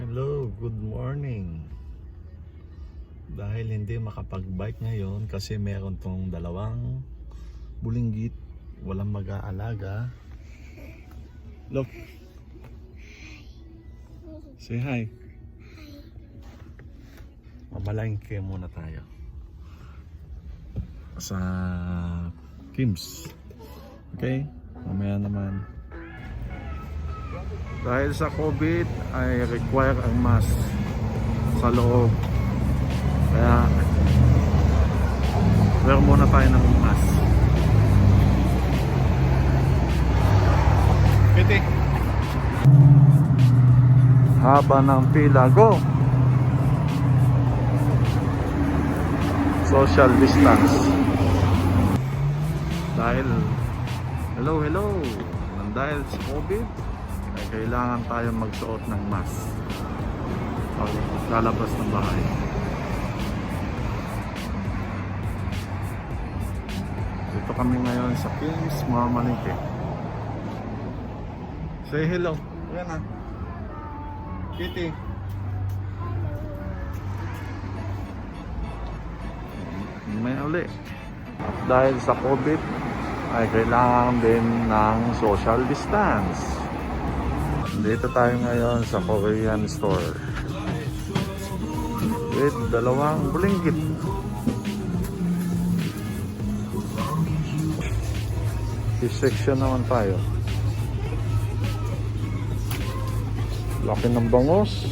Hello, good morning. Dahil hindi makapag-bike ngayon kasi meron tong dalawang bulinggit, walang mag-aalaga. Look. Say hi. Mamalangke muna tayo. Sa Kim's. Okay? Mamaya naman. Dahil sa COVID ay require ang mask sa loob. Kaya wear muna tayo ng mask. Piti. Haba ng pila. Go! Social distance. Dahil Hello, hello. Dahil sa COVID, kailangan tayo magsuot ng mask pag lalabas ng bahay. Dito kami ngayon sa Kings Mamalingke. Say hello. Yan na. Kitty. May uli. Dahil sa COVID, ay kailangan din ng social distance. Dito tayo ngayon sa Korean store. With dalawang bulinggit. Fish section naman tayo. Laki ng bangos.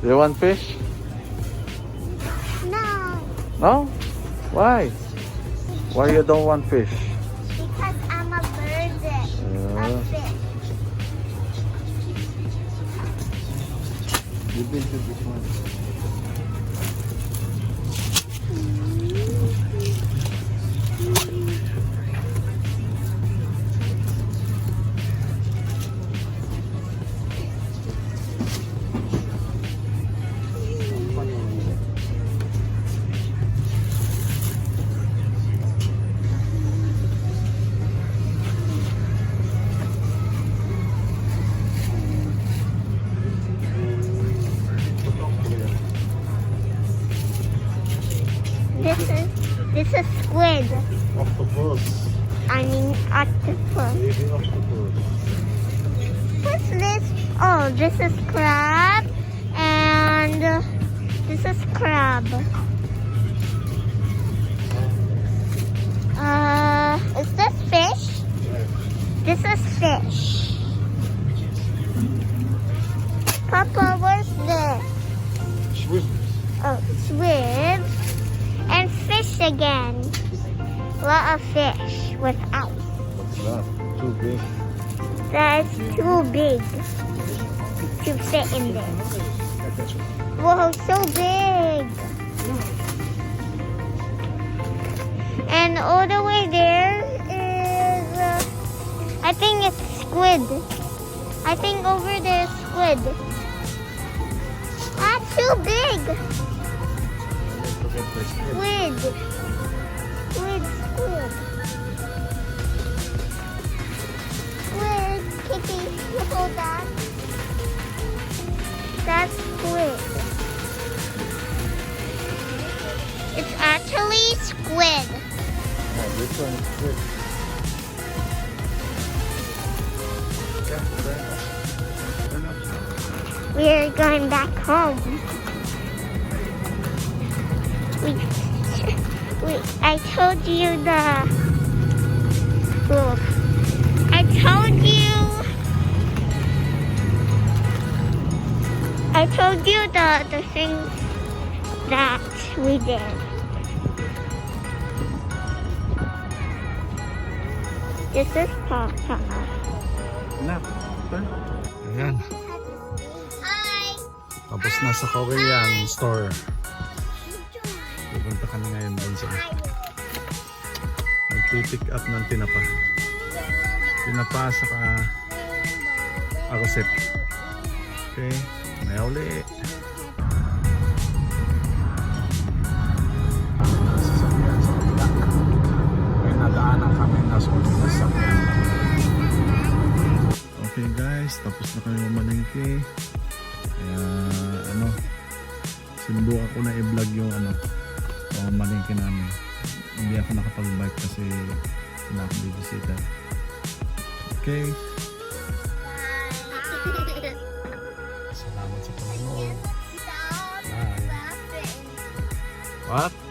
Do you want fish? No, No? Why? Why you don't want fish? 一辈子 itu. This is this is squid. Octopus. I mean octopus. Baby octopus. What's this? Oh, this is crab, and uh, this is crab. Uh, is this fish? This is fish. Papa, what's this? Shrimp. Oh, and fish again. Lot of fish without. What's that? Too big. That's too big to fit in there. Whoa, so big. And all the way there is, uh, I think it's squid. I think over there is squid. That's too big. Squid. Squid, squid. Squid, Kitty, you hold that. That's squid. It's actually squid. Yeah, this one is good. We're going back home. We, we, I told you the. Look, I told you. I told you the the things that we did. This is Papa. Anak. Ayan. Hi. Tapos na sa Korean store. Kami ngayon dun sa nagpipick up ng tinapa. Tinapa saka arosep. Okay. May uli. Sasakyan sa kabila. May nadaanan kami na sasakyan. Okay guys, tapos na kami mamalengke. Kaya ano, sinubukan ko na i-vlog yung ano, pamamalengke namin. Hindi ako nakapag-bike kasi wala akong bibisita. Okay, salamat sa panonood. Stop Bye. What?